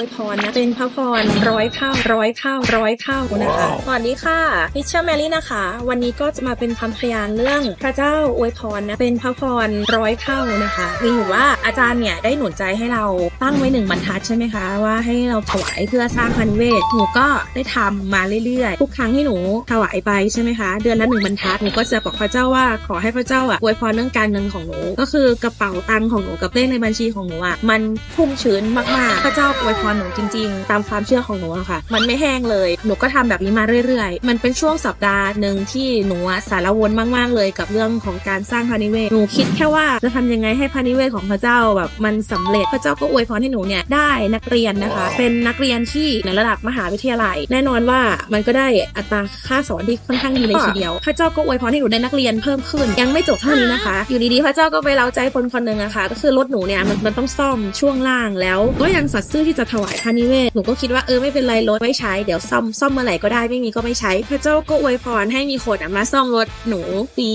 วยพรนะ เป็นพระพรร้อยเท่าร้อยเท่าร้อยเท่านะคะสวัสดีค่ะพิชเชอร์แมรี่นะคะ วันนี้ก็จะมาเป็นคำพยานเรื่องพระเจ้าอวยพรนะ เป็นพระพรร้อยเท่านะคะมีอยู่ว่าอาจารย์เนี่ยได้หนุนใจให้เราตั้งไว้หนึ่งบรรทัดใช่ไหมคะว่าให้เราถวายเพื่อสร้างพันเวทหนูก็ได้ทำมาเรื่อยๆทุกครั้งที่หนูถวายไปใช่ไหมคะ เดือนละหนึ่งบรรทัดหนูก็จะบอกพระเจ้าว่าขอให้พระเจ้าอะอวยพรเรื่องการเงินของหนู ก็คือกระเป๋าตังค์ของหนูกับเลขในบัญชีของหนูอะมันพุ่งชื้นมากๆ พระเจ้าอวยพรหนูจริง ๆ ตามความเชื่อของหนูอะค่ะ มันไม่แห้งเลย หนูก็ทำแบบนี้มาเรื่อยๆ มันเป็นช่วงสัปดาห์หนึ่งที่หนูสารวนมากๆเลยกับเรื่องของการสร้างพานิเวศ หนูคิดแค่ว่าจะทำยังไงให้พานิเวศของพระเจ้าแบบมันสำเร็จ พระเจ้าก็อวยพรให้หนูเนี่ยได้นักเรียนนะคะ เป็นนักเรียนที่ในระดับมหาวิทยาลัย แน่นอนว่ามันก็ได้อัตราค่าสอนที่ค่อนข้างดีเลยทีเดียว พระเจ้าก็อวยพรให้หนูได้นักเรียนเพิ่มขึ้น ยังไม่จบเท่านี้นะคะ อยู่ดีๆพระเจ้าก็ไปเล้าใจคนคนหนึ่งอะค่ะก็คือรถหนูเนี่ยมันมันต้องซ่อมช่วงล่างแล้วก็ยังสัตย์ซื่อที่จะวายพานิเวศ หนูก็คิดว่าเออไม่เป็นไรรถไม่ใช้ เดี๋ยวซ่อมซ่อมเมื่อไหร่ก็ได้ไม่มีก็ไม่ใช้ พระเจ้าก็อวยพรให้มีคนอะมาซ่อมรถหนูฟรี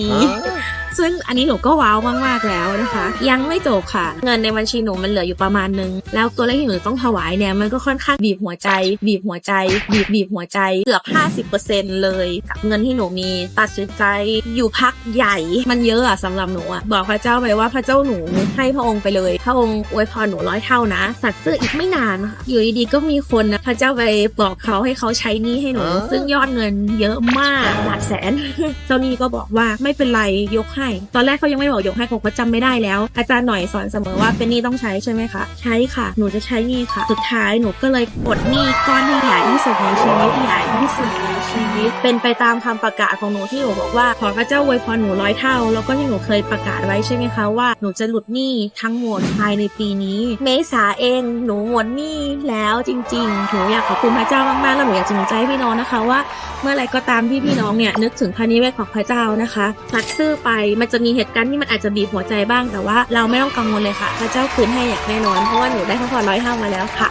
ซึ่งอันนี้หนูก็ว้าวมากๆแล้วนะคะ ยังไม่จบค่ะ เงินในบัญชีหนูมันเหลืออยู่ประมาณนึง แล้วตัวเลขที่หนูต้องถวายเนี่ยมันก็ค่อนข้างบีบหัวใจ บีบหัวใจ บีบบีบหัวใจเกือบ 50%เลยกับเงินที่หนูมีตัดสินใจอยู่พักใหญ่มันเยอะอะสำหรับหนูอะบอกพระเจ้าไปว่าพระเจ้าหนูให้พระองค์ไปเลย พระองค์อวยพรหนูร้อยเท่านะ สัตว์ซื่ออีกไม่นานค่ะอยู่ดีๆก็มีคนนะพระเจ้าไปบอกเขาให้เขาใช้หนี้ให้หนูอ๋อซึ่งยอดเงินเยอะมากหลักแสน เจ้าหนี้ก็บอกว่าไม่เป็นไรยกให้ ตอนแรกเขายังไม่บอกยกให้ผมก็จำไม่ได้แล้ว อาจารย์หน่อยสอนเสมอว่าเป็นหนี้ต้องใช้ใช่ไหมคะ ใช้ค่ะ หนูจะใช้หนี้ค่ะ สุดท้ายหนูก็เลยปลดหนี้ก้อนที่ใหญ่ที่สุดในชีวิตใหญ่ที่สุดในี้เป็นไปตามคำประกาศของหนูที่หนูบอกว่าขอพระเจ้าอวยพรหนูร้อยเท่า แล้วก็ที่หนูเคยประกาศไว้ใช่ไหมคะว่าหนูจะหลุดหนี้ทั้งหมดภายในปีนี้ เมษาเองหนูหมดหนี้แล้วจริงๆหนูอยากขอบคุณพระเจ้ามากๆแล้วหนูอยากจะหนุนใจพี่น้องนะคะว่า เมื่อไรก็ตามที่พี่น้องเนี่ยนึกถึงพระนิเวศของพระเจ้านะคะสัตย์ซื่อไปมันจะมีเหตุการณ์ที่มันอาจจะบีบหัวใจบ้างแต่ว่าเราไม่ต้องกังวลเลยค่ะ พระเจ้าคืนให้อย่างแน่นอนเพราะว่าหนูได้พระพรร้อยห้ามาแล้วค่ะ